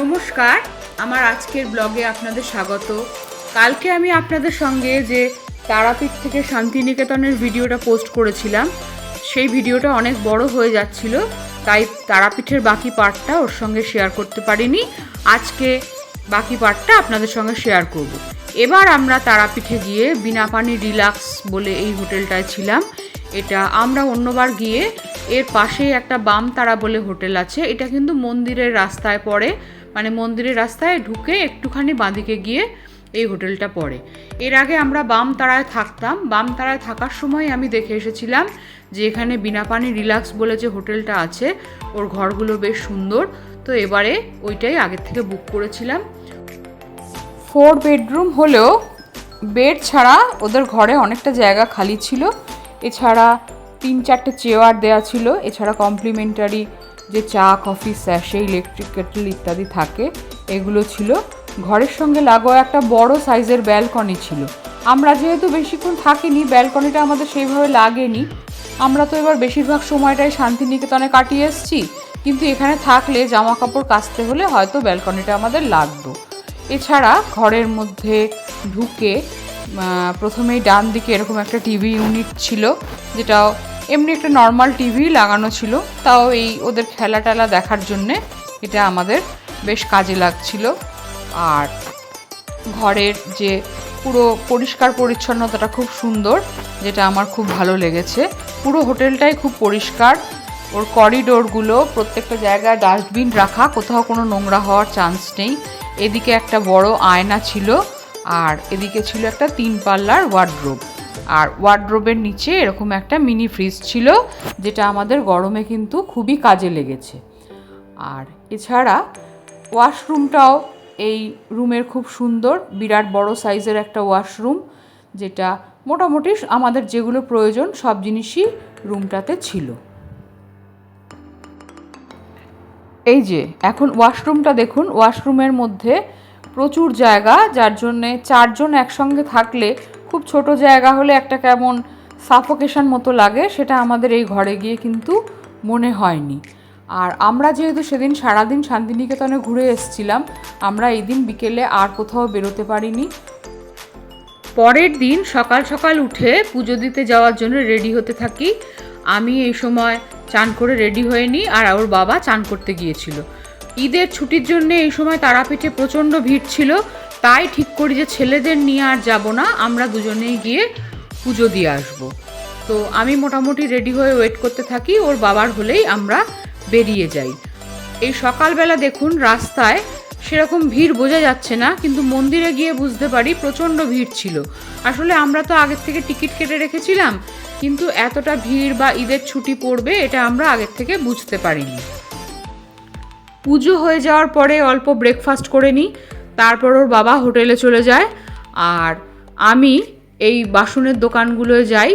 নমস্কার, আমার আজকের ব্লগে আপনাদের স্বাগত। কালকে আমি আপনাদের সঙ্গে যে তারাপীঠ থেকে শান্তিনিকেতনের ভিডিওটা পোস্ট করেছিলাম, সেই ভিডিওটা অনেক বড় হয়ে যাচ্ছিল, তাই তারাপীঠের বাকি পার্টটা ওর সঙ্গে শেয়ার করতে পারিনি। আজকে বাকি পার্টটা আপনাদের সঙ্গে শেয়ার করব। এবার আমরা তারাপীঠে গিয়ে বিনা পানি রিল্যাক্স বলে এই হোটেলটায় ছিলাম। এটা আমরা অন্যবার গিয়ে এর পাশেই একটা বাম তারা বলে হোটেল আছে। এটা কিন্তু মন্দিরের রাস্তায় পড়ে। মানে মন্দিরের রাস্তায় ঢুকে একটুখানি বাঁদিকে গিয়ে এই হোটেলটা পড়ে। এর আগে আমরা বাম তারায় থাকতাম। বাম তারায় থাকার সময় আমি দেখে এসেছিলাম যে এখানে বিনা পানি রিল্যাক্স বলে যে হোটেলটা আছে, ওর ঘরগুলো বেশ সুন্দর। তো এবারে ওইটাই আগের থেকে বুক করেছিলাম। ফোর বেডরুম হলেও বেড ছাড়া ওদের ঘরে অনেকটা জায়গা খালি ছিল। এছাড়া তিন চারটে চেয়ার দেওয়া ছিল। এছাড়া কমপ্লিমেন্টারি যে চা, কফি, স্যাশে, ইলেকট্রিক কেটল ইত্যাদি থাকে, এগুলো ছিল। ঘরের সঙ্গে লাগোয়া একটা বড় সাইজের ব্যালকনি ছিল। আমরা যেহেতু বেশিক্ষণ থাকিনি, ব্যালকনিটা আমাদের সেইভাবে লাগেনি। আমরা তো এবার বেশিরভাগ সময়টাই শান্তিনিকেতনে কাটিয়ে এসেছি। কিন্তু এখানে থাকলে জামা কাপড় কাচতে হলে হয়তো ব্যালকনিটা আমাদের লাগতো। এছাড়া ঘরের মধ্যে ঢুকে প্রথমেই ডান দিকে এরকম একটা টিভি ইউনিট ছিল যেটা এমনি একটা নর্মাল টিভি লাগানো ছিল। তাও এই ওদের খেলা টেলা দেখার জন্যে এটা আমাদের বেশ কাজে লাগছিল। আর ঘরের যে পুরো পরিষ্কার পরিচ্ছন্নতাটা খুব সুন্দর, যেটা আমার খুব ভালো লেগেছে। পুরো হোটেলটাই খুব পরিষ্কার। ওর করিডোরগুলো প্রত্যেকটা জায়গায় ডাস্টবিন রাখা, কোথাও কোনো নোংরা হওয়ার চান্স নেই। এদিকে একটা বড় আয়না ছিল, আর এদিকে ছিল একটা তিন পাল্লার ওয়ার্ড্রোব আর ওয়ার্ড্রোবের নিচে এরকম একটা মিনি ফ্রিজ ছিল, যেটা আমাদের গরমে কিন্তু খুবই কাজে লেগেছে। আর এছাড়া ওয়াশরুমটাও এই রুমের খুব সুন্দর, বিরাট বড় সাইজের একটা ওয়াশরুম যেটা মোটামুটি আমাদের যেগুলো প্রয়োজন সব জিনিসই রুমটাতে ছিল। এই যে, এখন ওয়াশরুমটা দেখুন ওয়াশরুমের মধ্যে প্রচুর জায়গা, যার জন্যে চারজন একসঙ্গে থাকলে খুব ছোট জায়গা হলে একটা কেমন সাফোকেশন মতো লাগে, সেটা আমাদের এই ঘরে গিয়ে কিন্তু মনে হয়নি। আর আমরা যেহেতু সেদিন সারাদিন শান্তিনিকেতনে ঘুরে এসেছিলাম, আমরা এই দিন বিকেলে আর কোথাও বেরোতে পারিনি। পরের দিন সকাল সকাল উঠে পুজো দিতে যাওয়ার জন্য রেডি হতে থাকি। আমি এই সময় চান করে রেডি হয়ে নিই আর ওর বাবা চান করতে গিয়েছিল। ঈদের ছুটির জন্য এই সময় তারাপীঠে প্রচণ্ড ভিড় ছিল তাই ঠিক করি যে ছেলেদের নিয়ে আর যাব না, আমরা দুজনেই গিয়ে পুজো দিয়ে আসব। তো আমি মোটামুটি রেডি হয়ে ওয়েট করতে থাকি, ওর বাবার হলেই আমরা বেরিয়ে যাই। এই সকালবেলা দেখুন রাস্তায় সেরকম ভিড় বোঝা যাচ্ছে না, কিন্তু মন্দিরে গিয়ে বুঝতে পারি প্রচণ্ড ভিড় ছিল। আসলে আমরা তো আগের থেকে টিকিট কেটে রেখেছিলাম, কিন্তু এতটা ভিড় বা ঈদের ছুটি পড়বে এটা আমরা আগের থেকে বুঝতে পারিনি। পুজো হয়ে যাওয়ার পরে অল্প ব্রেকফাস্ট করে নিই তারপর ওর বাবা হোটেলে চলে যায়। আর আমি এই বাসনের দোকানগুলোয় যাই,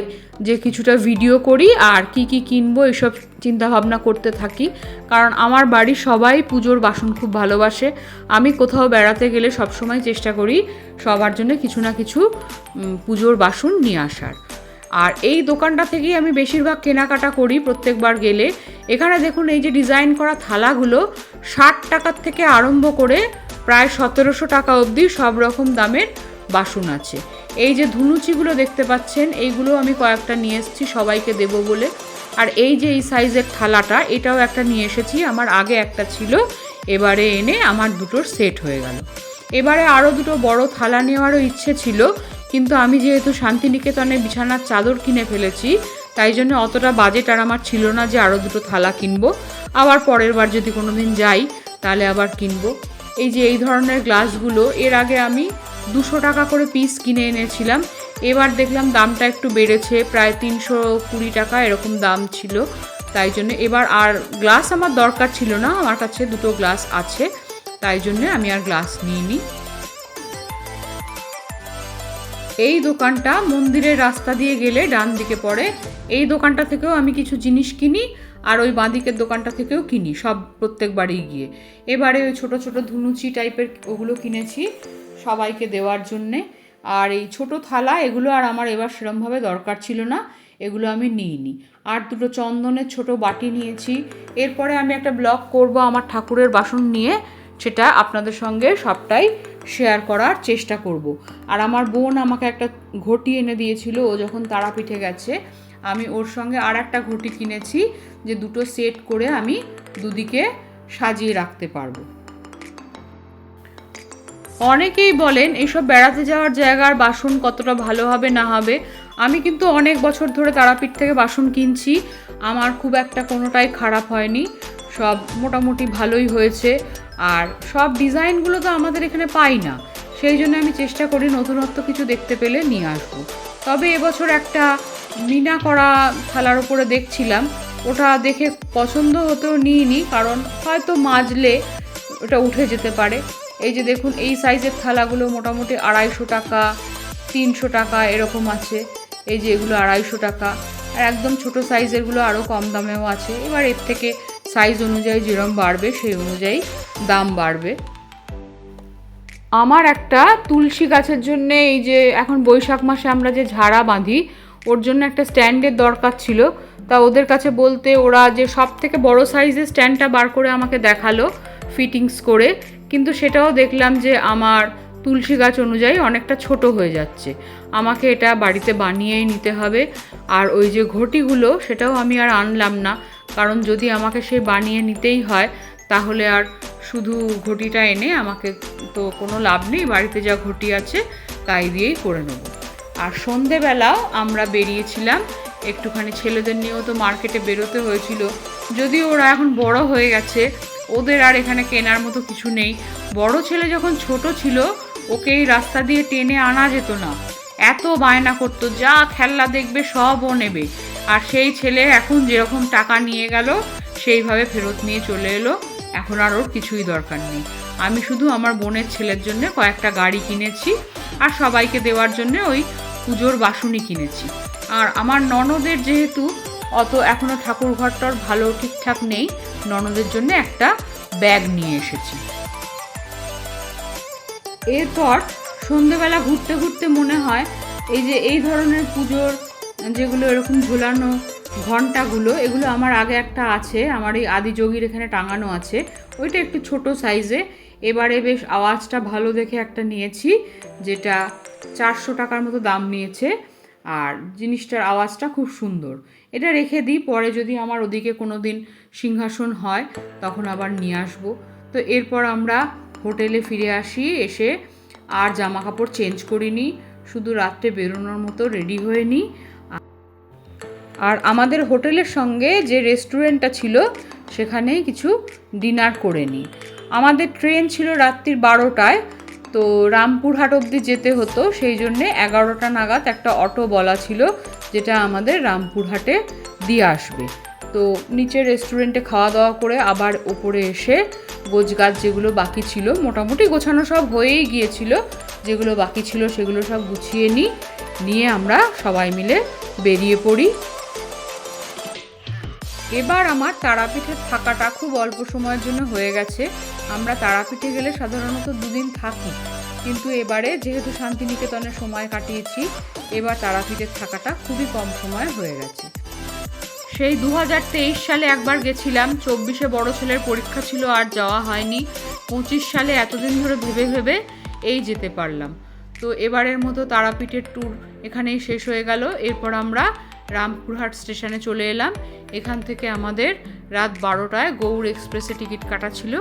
যে কিছুটা ভিডিও করি আর কি কি কিনবো এইসব চিন্তা ভাবনা করতে থাকি। কারণ আমার বাড়ির সবাই পুজোর বাসন খুব ভালোবাসে। আমি কোথাও বেড়াতে গেলে সবসময় চেষ্টা করি সবার জন্য কিছু না কিছু পুজোর বাসন নিয়ে আসার। আর এই দোকানটা থেকেই আমি বেশিরভাগ কেনাকাটা করি প্রত্যেকবার গেলে। এখানে দেখুন এই যে ডিজাইন করা থালাগুলো ষাট টাকার থেকে আরম্ভ করে প্রায় সতেরোশো টাকা অবধি সব রকম দামের বাসন আছে। এই যে ধুনুচিগুলো দেখতে পাচ্ছেন, এইগুলো আমি কয়েকটা নিয়ে এসেছি, সবাইকে দেবো বলে। আর এই যে এই সাইজের থালাটা, এটাও একটা নিয়ে এসেছি, আমার আগে একটা ছিল, এবারে এনে আমার দুটোর সেট হয়ে গেল। এবারে আরও দুটো বড় থালা নেওয়ারও ইচ্ছে ছিল কিন্তু আমি যেহেতু শান্তিনিকেতনে বিছানার চাদর কিনে ফেলেছি, তাই জন্য অতটা বাজেট আর আমার ছিল না যে আরও দুটো থালা কিনবো। আবার পরের বার যদি কোনো দিন যাই, তাহলে আবার কিনবো। এই যে এই ধরনের গ্লাসগুলো, এর আগে আমি দুশো টাকা করে পিস কিনে এনেছিলাম। এবার দেখলাম দামটা একটু বেড়েছে, প্রায় তিনশো কুড়ি টাকা এরকম দাম ছিল। তাই জন্য এবার আর গ্লাস আমার দরকার ছিল না, আমার কাছে দুটো গ্লাস আছে। তাই জন্য আমি আর গ্লাস নিইনি। এই দোকানটা মন্দিরের রাস্তা দিয়ে গেলে ডান দিকে পড়ে। এই দোকানটা থেকেও আমি কিছু জিনিস কিনি আর ওই বাঁদিকের দোকানটা থেকেও কিনি, সব প্রত্যেকবারই গিয়ে। এবারে ওই ছোটো ছোটো ধুনুচি টাইপের ওগুলো কিনেছি সবাইকে দেওয়ার জন্যে। আর এই ছোট থালা, এগুলো আর আমার এবার সেরমভাবে দরকার ছিল না, এগুলো আমি নিইনি। আর দুটো চন্দনের ছোট বাটি নিয়েছি। এরপরে আমি একটা ব্লগ করব আমার ঠাকুরের বাসন নিয়ে, সেটা আপনাদের সঙ্গে সবটাই শেয়ার করার চেষ্টা করব। আর আমার বোন আমাকে একটা ঘটি এনে দিয়েছিল, ও যখন তারাপীঠে গেছে, আমি ওর সঙ্গে আর একটা ঘটি কিনেছি যে দুটো সেট করে আমি দুদিকে সাজিয়ে রাখতে পারব। অনেকেই বলেন এইসব বেড়াতে যাওয়ার জায়গার বাসন কতটা ভালো হবে, না হবে? আমি কিন্তু অনেক বছর ধরে তারাপীঠ থেকে বাসন কিনছি, আমার খুব একটা কোনোটাই খারাপ হয়নি, সব মোটামুটি ভালোই হয়েছে। আর সব ডিজাইনগুলো তো আমাদের এখানে পাই না। সেই জন্য আমি চেষ্টা করি নতুনত্ব কিছু দেখতে পেলে নিয়ে আসব। তবে এবছর একটা মিনা করা থালার উপরে দেখছিলাম। ওটা দেখে পছন্দ হতেও নিইনি, কারণ হয়তো মাজলে ওটা উঠে যেতে পারে। এই যে দেখুন, এই সাইজের থালাগুলো মোটামুটি আড়াইশো টাকা, তিনশো টাকা এরকম আছে। এই যে এগুলো আড়াইশো টাকা। আর একদম ছোট সাইজেরগুলো আরও কম দামেও আছে। এবার এর থেকে সাইজ অনুযায়ী যেরকম বাড়বে, সেই অনুযায়ী দাম বাড়বে। আমার একটা তুলসী গাছের জন্যে এই যে এখন বৈশাখ মাসে আমরা যে ঝাড়া বাঁধি, ওর জন্য একটা স্ট্যান্ডের দরকার ছিল। তা ওদের কাছে বলতে ওরা যে সব থেকে বড় সাইজের স্ট্যান্ডটা বার করে আমাকে দেখাল ফিটিংস করে। কিন্তু সেটাও দেখলাম যে আমার তুলসী গাছ অনুযায়ী অনেকটা ছোট হয়ে যাচ্ছে। আমাকে এটা বাড়িতে বানিয়েই নিতে হবে। আর ওই যে ঘটিগুলো, সেটাও আমি আর আনলাম না। কারণ যদি আমাকে সে বানিয়ে নিতেই হয়, তাহলে আর শুধু ঘটিটা এনে আমাকে তো কোনো লাভ নেই, বাড়িতে যা ঘটি আছে তাই দিয়েই করে নেব। আর সন্ধেবেলাও আমরা বেরিয়েছিলাম, একটুখানি ছেলেদের নিয়েও তো মার্কেটে বেরোতে হয়েছিল। যদিও ওরা এখন বড় হয়ে গেছে, ওদের আর এখানে কেনার মতো কিছু নেই। বড় ছেলে যখন ছোট ছিল ওকে এই রাস্তা দিয়ে টেনে আনা যেত না। এত বায়না করতো, যা খেলনা দেখবে সব ও নেবে। আর সেই ছেলে এখন যেরকম টাকা নিয়ে গেল, সেইভাবে ফেরত নিয়ে চলে এলো। এখন আর ওর কিছুই দরকার নেই। আমি শুধু আমার বোনের ছেলের জন্য কয়েকটা গাড়ি কিনেছি আর সবাইকে দেওয়ার জন্য ওই পুজোর বাসুনি কিনেছি। আর আমার ননদের যেহেতু অত এখনও ঠাকুর ঘরটার ভালো ঠিকঠাক নেই, ননদের জন্য একটা ব্যাগ নিয়ে এসেছি। এরপর সন্ধেবেলা ঘুরতে ঘুরতে মনে হয়, এই যে এই ধরনের পুজোর যেগুলো এরকম ঝোলানো ঘন্টাগুলো, এগুলো আমার আগে একটা আছে, আমার এই আদিযোগীর এখানে টাঙানো আছে। ওইটা একটু ছোট সাইজে। এবারে বেশ আওয়াজটা ভালো দেখে একটা নিয়েছি, যেটা চারশো টাকার মতো দাম নিয়েছে। আর জিনিসটার আওয়াজটা খুব সুন্দর। এটা রেখে দিই, পরে যদি আমার ওদিকে কোনো দিন সিংহাসন হয়, তখন আবার নিয়ে আসব। তো এরপর আমরা হোটেলে ফিরে আসি, এসে আর জামা কাপড় চেঞ্জ করিনি, শুধু রাত্রে বেরোনোর মতো রেডি হয়ে নিই। আর আমাদের হোটেলের সঙ্গে যে রেস্টুরেন্টটা ছিল, সেখানেই কিছু ডিনার করে নিই। আমাদের ট্রেন ছিল রাত্রির বারোটায়, তো রামপুরহাট অবধি যেতে হতো, সেই জন্যে এগারোটা নাগাদ একটা অটো বলা ছিল, যেটা আমাদের রামপুরহাটে দিয়ে আসবে। তো নিচের রেস্টুরেন্টে খাওয়া দাওয়া করে আবার ওপরে এসে গোছগাছ যেগুলো বাকি ছিল, মোটামুটি গোছানো সব হয়েই গিয়েছিল, যেগুলো বাকি ছিল সেগুলো সব গুছিয়ে নিই। নিয়ে আমরা সবাই মিলে বেরিয়ে পড়ি। এবার আমার তারাপীঠে থাকাটা খুব অল্প সময়ের জন্য হয়ে গেছে। আমরা তারাপীঠে গেলে সাধারণত দুদিন থাকি। কিন্তু এবারে যেহেতু শান্তিনিকেতনে সময় কাটিয়েছি, এবার তারাপীঠের থাকাটা খুবই কম সময় হয়ে গেছে। সেই দু হাজার তেইশ সালে একবার গেছিলাম। চব্বিশে বড় ছেলের পরীক্ষা ছিল, আর যাওয়া হয়নি। পঁচিশ সালে এতদিন ধরে ভেবে ভেবে এই যেতে পারলাম। তো এবারের মতো তারাপীঠের ট্যুর এখানেই শেষ হয়ে গেল। এরপর আমরা রামপুরহাট স্টেশনে চলে এলাম। এখান থেকে আমাদের রাত বারোটায় গৌড় এক্সপ্রেসে টিকিট কাটা ছিল।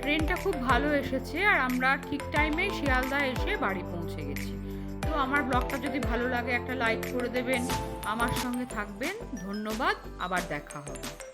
ট্রেনটা খুব ভালো এসেছে আর আমরা ঠিক টাইমে শিয়ালদা এসে বাড়ি পৌঁছে গেছি। তো আমার ব্লগটা যদি ভালো লাগে একটা লাইক করে দেবেন, আমার সঙ্গে থাকবেন। ধন্যবাদ, আবার দেখা হবে।